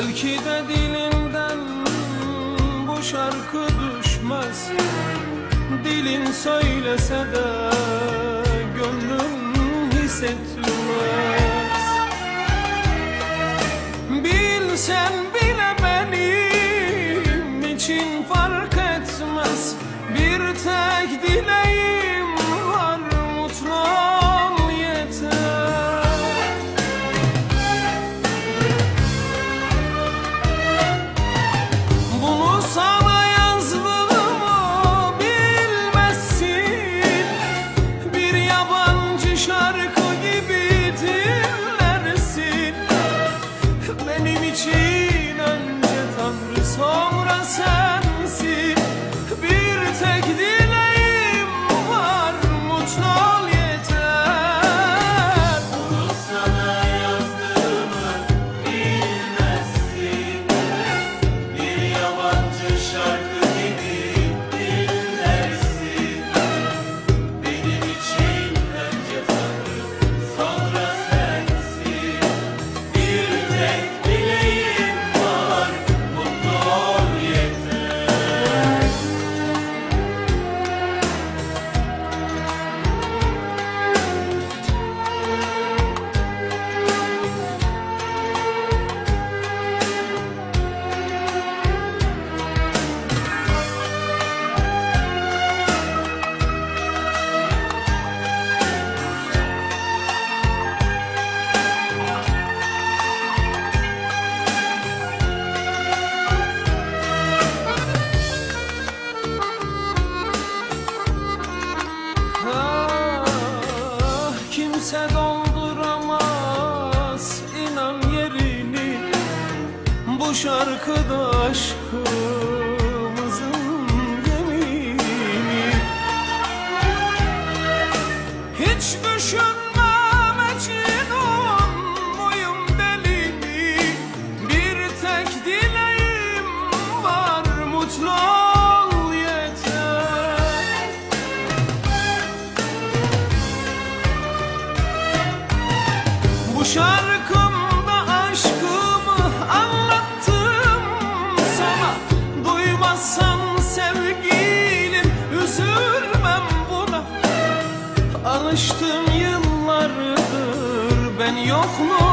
Belki de dilinden bu şarkı düşmez. Dilin söylese de gönlüm hissetmez. Bilsen bile benim için fark etmez? Bir tek dileğim var olmuş arkadaş aşkımızın gemini. Hiç düşünmem Mecnun muyum deli mi Bir tek dileğim var mutlu yeter. Bu şarkı yokluğu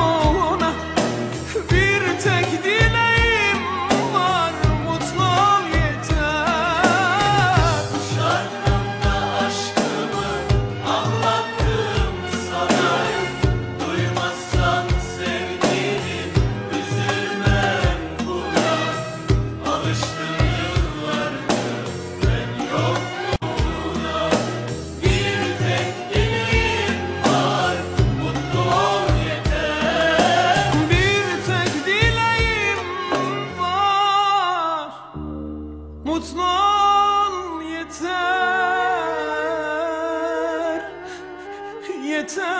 time.